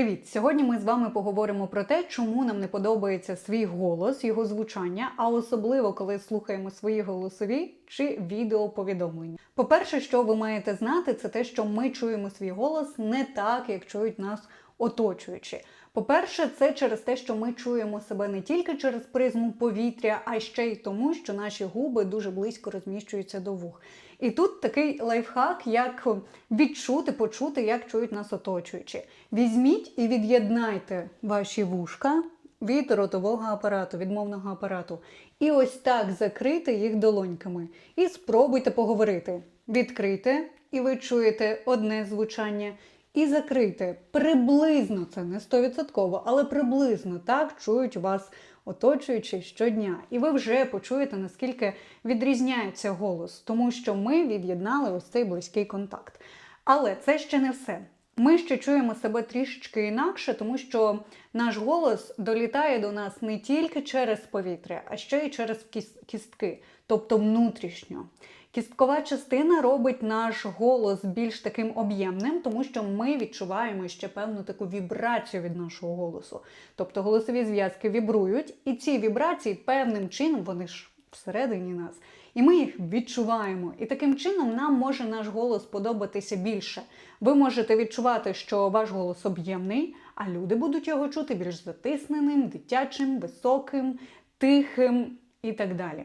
Привіт! Сьогодні ми з вами поговоримо про те, чому нам не подобається свій голос, його звучання, а особливо коли слухаємо свої голосові чи відеоповідомлення. По-перше, що ви маєте знати, це те, що ми чуємо свій голос не так, як чують нас оточуючі. По-перше, це через те, що ми чуємо себе не тільки через призму повітря, а ще й тому, що наші губи дуже близько розміщуються до вух. І тут такий лайфхак, як відчути, почути, як чують нас оточуючі. Візьміть і від'єднайте ваші вушка від ротового апарату, від мовного апарату. І ось так закрийте їх долоньками. І спробуйте поговорити. Відкрийте, і ви чуєте одне звучання. І закрийте. Приблизно це не 100%, але приблизно так чують вас оточуючи щодня. І ви вже почуєте, наскільки відрізняється голос, тому що ми від'єднали ось цей близький контакт. Але це ще не все. Ми ще чуємо себе трішечки інакше, тому що наш голос долітає до нас не тільки через повітря, а ще й через кіс- кістки, тобто внутрішньо. Кісткова частина робить наш голос більш таким об'ємним, тому що ми відчуваємо ще певну таку вібрацію від нашого голосу. Тобто голосові зв'язки вібрують, і ці вібрації певним чином вони ж всередині нас. І ми їх відчуваємо. І таким чином нам може наш голос подобатися більше. Ви можете відчувати, що ваш голос об'ємний, а люди будуть його чути більш затисненим, дитячим, високим, тихим і так далі.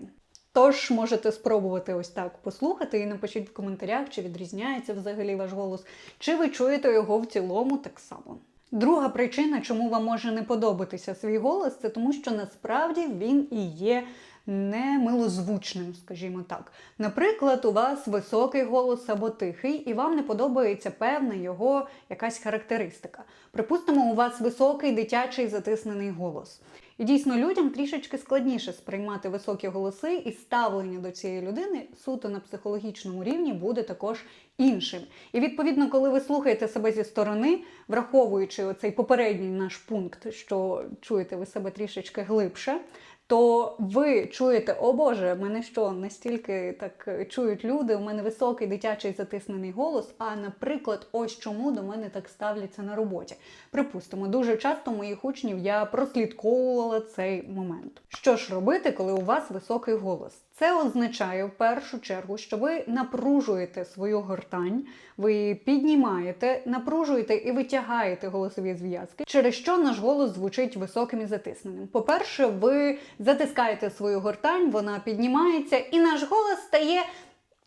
Тож можете спробувати ось так послухати і напишіть в коментарях, чи відрізняється взагалі ваш голос, чи ви чуєте його в цілому так само. Друга причина, чому вам може не подобатися свій голос, це тому, що насправді він і є немилозвучним, скажімо так. Наприклад, у вас високий голос або тихий, і вам не подобається певна його якась характеристика. Припустимо, у вас високий дитячий затиснений голос. І дійсно людям трішечки складніше сприймати високі голоси, і ставлення до цієї людини суто на психологічному рівні буде також іншим. І відповідно, коли ви слухаєте себе зі сторони, враховуючи оцей попередній наш пункт, що чуєте ви себе трішечки глибше. То ви чуєте, о Боже, мене що настільки так чують люди, у мене високий дитячий затиснений голос. А, наприклад, ось чому до мене так ставляться на роботі. Припустимо, дуже часто моїх учнів я прослідковувала цей момент. Що ж робити, коли у вас високий голос? Це означає в першу чергу, що ви напружуєте свою гортань, ви піднімаєте, напружуєте і витягаєте голосові зв'язки, через що наш голос звучить високим і затисненим. По-перше, ви затискаєте свою гортань, вона піднімається, і наш голос стає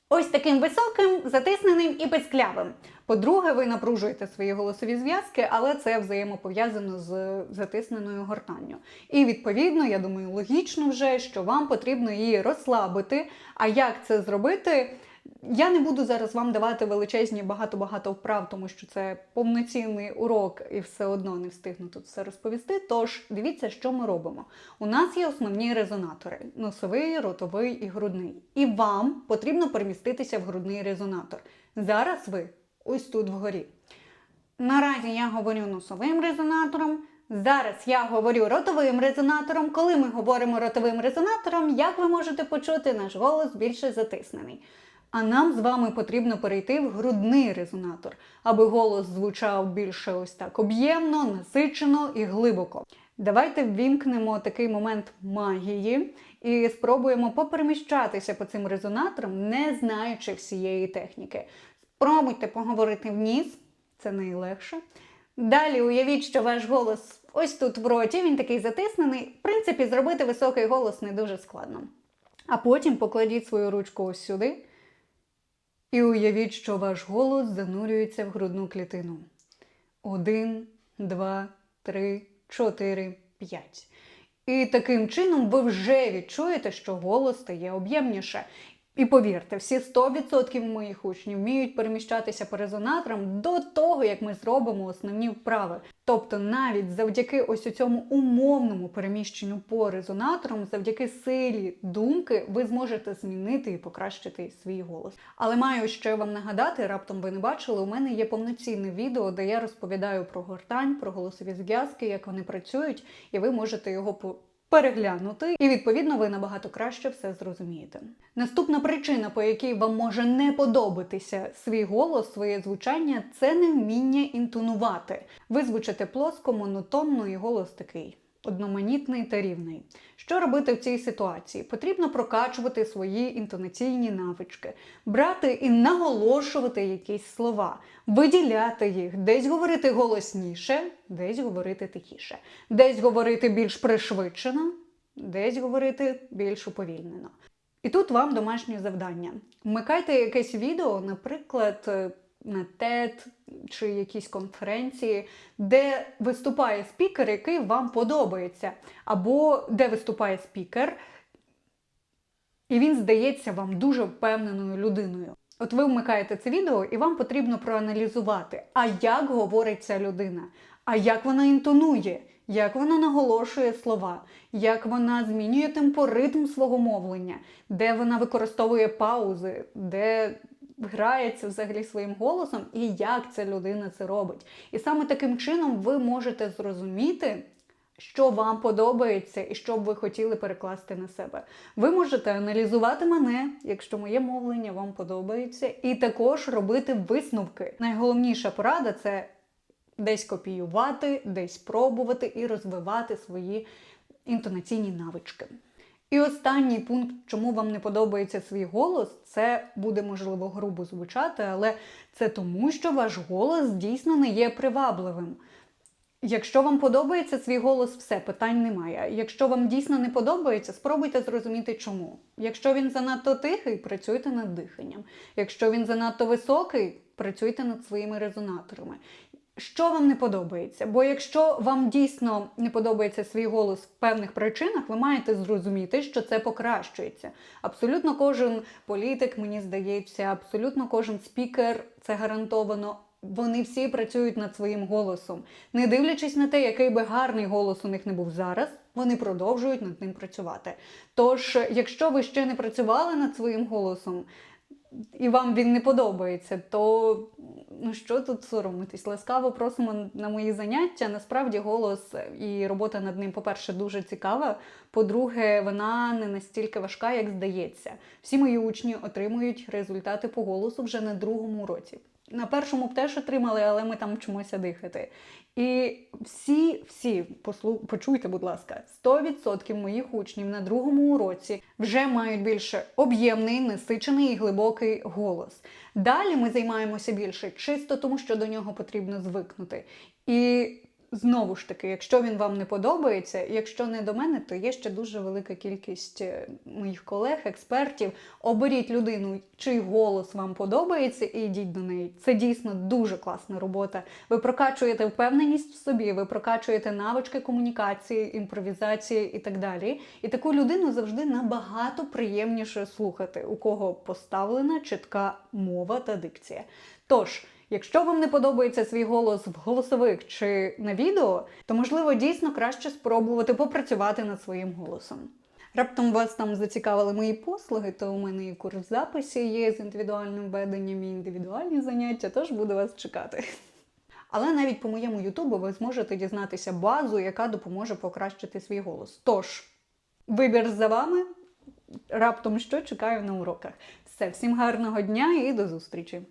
ось таким високим, затисненим і безклявим. По-друге, ви напружуєте свої голосові зв'язки, але це взаємопов'язано з затисненою гортанню. І відповідно, я думаю, логічно вже, що вам потрібно її розслабити. А як це зробити? Я не буду зараз вам давати величезні багато-багато вправ, тому що це повноцінний урок і все одно не встигну тут все розповісти. Тож дивіться, що ми робимо. У нас є основні резонатори: носовий, ротовий і грудний. І вам потрібно переміститися в грудний резонатор. Зараз ви ось тут вгорі. Наразі я говорю носовим резонатором. Зараз я говорю ротовим резонатором. Коли ми говоримо ротовим резонатором, як ви можете почути, наш голос більше затиснений. А нам з вами потрібно перейти в грудний резонатор, аби голос звучав більше ось так об'ємно, насичено і глибоко. Давайте ввімкнемо такий момент магії і спробуємо попереміщатися по цим резонаторам, не знаючи всієї техніки. Спробуйте поговорити вниз, це найлегше. Далі уявіть, що ваш голос ось тут в роті, він такий затиснений. В принципі, зробити високий голос не дуже складно. А потім покладіть свою ручку ось сюди. І уявіть, що ваш голос занурюється в грудну клітину. Один, два, три, чотири, п'ять. І таким чином ви вже відчуєте, що голос стає об'ємніше. І повірте, всі 100% моїх учнів вміють переміщатися по резонаторам до того, як ми зробимо основні вправи. Тобто, навіть завдяки ось цьому умовному переміщенню по резонаторам, завдяки силі думки, ви зможете змінити і покращити свій голос. Але маю ще вам нагадати, раптом ви не бачили, у мене є повноцінне відео, де я розповідаю про гортань, про голосові зв'язки, як вони працюють, і ви можете його переглянути, і відповідно ви набагато краще все зрозумієте. Наступна причина, по якій вам може не подобатися свій голос, своє звучання, це невміння інтонувати. Ви звучите плоско, монотонно, і голос такий. Одноманітний та рівний. Що робити в цій ситуації? Потрібно прокачувати свої інтонаційні навички, брати і наголошувати якісь слова, виділяти їх, десь говорити голосніше, десь говорити тихіше, десь говорити більш пришвидшено, десь говорити більш уповільнено. І тут вам домашнє завдання. Вмикайте якесь відео, наприклад, е, на TED чи якісь конференції, де виступає спікер, який вам подобається, або де виступає спікер, і він здається вам дуже впевненою людиною. От ви вмикаєте це відео, і вам потрібно проаналізувати, а як говорить ця людина, а як вона інтонує, як вона наголошує слова, як вона змінює темпоритм свого мовлення, де вона використовує паузи, де грається взагалі своїм голосом, і як ця людина це робить. І саме таким чином ви можете зрозуміти. Що вам подобається і що б ви хотіли перекласти на себе. Ви можете аналізувати мене, якщо моє мовлення вам подобається, і також робити висновки. Найголовніша порада це десь копіювати, десь пробувати і розвивати свої інтонаційні навички. І останній пункт, чому вам не подобається свій голос, це буде можливо грубо звучати, але це тому, що ваш голос дійсно не є привабливим. Якщо вам подобається свій голос, все, питань немає. Якщо вам дійсно не подобається, спробуйте зрозуміти чому. Якщо він занадто тихий, працюйте над диханням. Якщо він занадто високий, працюйте над своїми резонаторами. Що вам не подобається? Бо якщо вам дійсно не подобається свій голос в певних причинах, ви маєте зрозуміти, що це покращується. Абсолютно кожен політик, мені здається, абсолютно кожен спікер це гарантовано. Вони всі працюють над своїм голосом, не дивлячись на те, який би гарний голос у них не був зараз, вони продовжують над ним працювати. Тож, якщо ви ще не працювали над своїм голосом, і вам він не подобається, то ну що тут соромитись? Ласкаво просимо на мої заняття. Насправді голос і робота над ним, по-перше, дуже цікава. По-друге, вона не настільки важка, як здається. Всі мої учні отримують результати по голосу вже на другому році. На першому б теж отримали, але ми там вчимося дихати. І всі, всі, послу... почуйте, будь ласка, 100% моїх учнів на другому уроці вже мають більше об'ємний, насичений і глибокий голос. Далі ми займаємося більше, чисто тому, що до нього потрібно звикнути. І Знову ж таки, якщо він вам не подобається, якщо не до мене, то є ще дуже велика кількість е, моїх колег, експертів. Оберіть людину, чий голос вам подобається, і йдіть до неї. Це дійсно дуже класна робота. Ви прокачуєте впевненість в собі, ви прокачуєте навички комунікації, імпровізації і так далі. І таку людину завжди набагато приємніше слухати, у кого поставлена чітка мова та дикція. Тож. Якщо вам не подобається свій голос в голосових чи на відео, то можливо дійсно краще спробувати попрацювати над своїм голосом. Раптом вас там зацікавили мої послуги, то у мене і курс записі є з індивідуальним веденням і індивідуальні заняття, тож буду вас чекати. Але навіть по моєму Ютубу ви зможете дізнатися базу, яка допоможе покращити свій голос. Тож, вибір за вами. Раптом що чекаю на уроках. Все, всім гарного дня і до зустрічі!